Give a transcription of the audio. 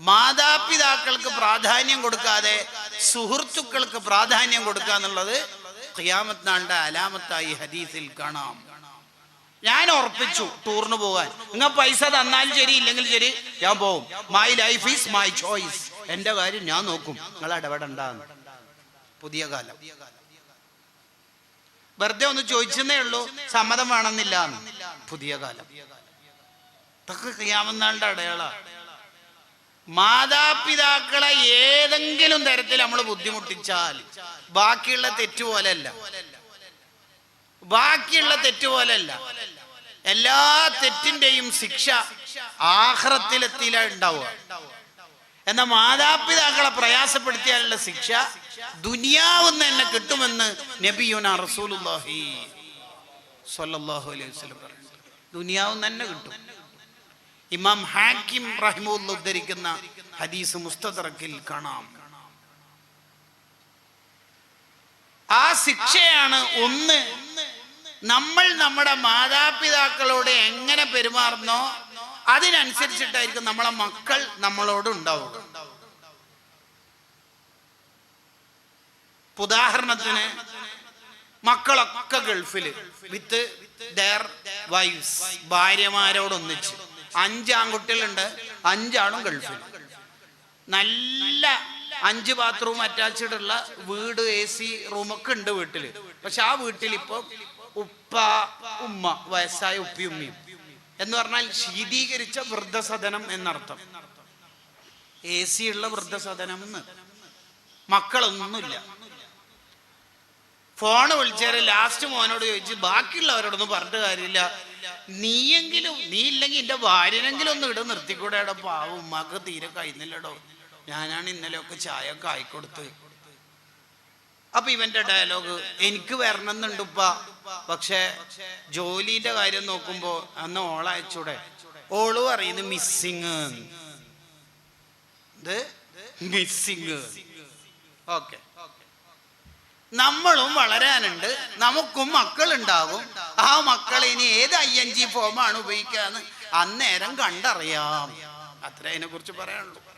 മാതാപിതാക്കൾക്ക് പ്രാധാന്യം കൊടുക്കാതെ സുഹൃത്തുക്കൾക്ക് പ്രാധാന്യം കൊടുക്കുക എന്നുള്ളത് ഖിയാമത്ത് നാളിന്റെ അലാമത്തായി ഹദീസിൽ കാണാം. ഞാൻ ഉറപ്പിച്ചു ടൂറിന് പോകാൻ. നിങ്ങൾ പൈസ തന്നാലും ശരി ഇല്ലെങ്കിൽ ശരി ഞാൻ പോകും my life is my choice എന്റെ കാര്യം ഞാൻ നോക്കും. നിങ്ങൾ ഇടപെടണ്ടെന്ന്. പുതിയ കാലം. വെറുതെ ഒന്ന് ചോദിച്ചെന്നേ ഉള്ളൂ സമ്മതം വേണമെന്നില്ല പുതിയ കാലം. ഇതൊക്കെ ക്രിയാമെന്നാളുടെ അടയാള. മാതാപിതാക്കളെ ഏതെങ്കിലും തരത്തിൽ നമ്മൾ ബുദ്ധിമുട്ടിച്ചാൽ ബാക്കിയുള്ള തെറ്റ് പോലെയല്ല ബാക്കിയുള്ള തെറ്റ് പോലെയല്ല എല്ലാ തെറ്റിന്റെയും ശിക്ഷ ആഹ്റത്തിലെത്തിയില ഉണ്ടാവുക എന്നാൽ മാതാപിതാക്കളെ പ്രയാസപ്പെടുത്തിയാലുള്ള ശിക്ഷ ദുനിയാവുന്ന തന്നെ കിട്ടുമെന്ന് നബിയുന റസൂലുള്ളാഹി സ്വല്ലല്ലാഹു അലൈഹി വസല്ലം പറഞ്ഞു. ദുനിയാവുന്ന തന്നെ കിട്ടും. ഇമാം ഹാക്കിം റഹിമുല്ല ഉദ്ധരിക്കുന്ന ഹദീസ് മുസ്തദറക്കിൽ കാണാം. ആ ശിക്ഷയാണ് ഒന്ന് നമ്മൾ നമ്മുടെ മാതാപിതാക്കളോട് എങ്ങനെ പെരുമാറുന്നോ അതിനനുസരിച്ചിട്ടായിരിക്കും നമ്മളെ മക്കൾ നമ്മളോട് ഉണ്ടാവുക. ഉദാഹരണത്തിന് മക്കളൊക്കെ ഗൾഫിൽ വിത്ത് ദർ വൈഫ്സ് ഭാര്യമാരോടൊന്നിച്ച്. അഞ്ച് ആൺകുട്ടികളുണ്ട് അഞ്ചാളും ഗൾഫിൽ. നല്ല അഞ്ച് ബാത്റൂം അറ്റാച്ച്ഡ് ഉള്ള വീട് എ സി റൂമൊക്കെ ഉണ്ട് വീട്ടിൽ. പക്ഷെ ആ വീട്ടിൽ ഇപ്പൊ ഉപ്പ ഉമ്മ വയസ്സായ ഉപ്പി ഉമ്മയും. എന്ന് പറഞ്ഞാൽ ശീതീകരിച്ച വൃദ്ധസദനം എന്നർത്ഥം. എ സി ഉള്ള വൃദ്ധസദനം എന്ന്. മക്കളൊന്നുമില്ല. ഫോണ് വിളിച്ചാൽ ലാസ്റ്റ് മോനോട് ചോദിച്ച് ബാക്കിയുള്ളവരോടൊന്നും പറഞ്ഞിട്ട് കാര്യമില്ല. നീയെങ്കിലും നീ ഇല്ലെങ്കിൽ എന്റെ ഭാര്യനെങ്കിലും ഒന്ന് ഇട നിർത്തിക്കൂടെ എടാ പാവം. ഉമ്മാക്ക് തീരെ കഴിഞ്ഞില്ലടോ ഞാനാണ് ഇന്നലെയൊക്കെ ചായ ഒക്കെ ആയിക്കൊടുത്ത്. അപ്പൊ ഇവന്റെ ഡയലോഗ് എനിക്ക് വരണമെന്നുണ്ട് ഉപ്പ പക്ഷെ ജോലിന്റെ കാര്യം നോക്കുമ്പോ അന്ന് ഓളയച്ചൂടെ ഓൾ പറയുന്നത് മിസ്സിങ് ഇത് മിസ്സിങ് ഓക്കെ നമ്മളും വളരാനുണ്ട് നമുക്കും മക്കളുണ്ടാകും. ആ മക്കൾ ഇനി ഏത് ഐ എൻ ജി ഫോമാണ് ഉപയോഗിക്കാന്ന് അന്നേരം കണ്ടറിയാം. അത്ര അതിനെ കുറിച്ച് പറയാനുള്ളൂ.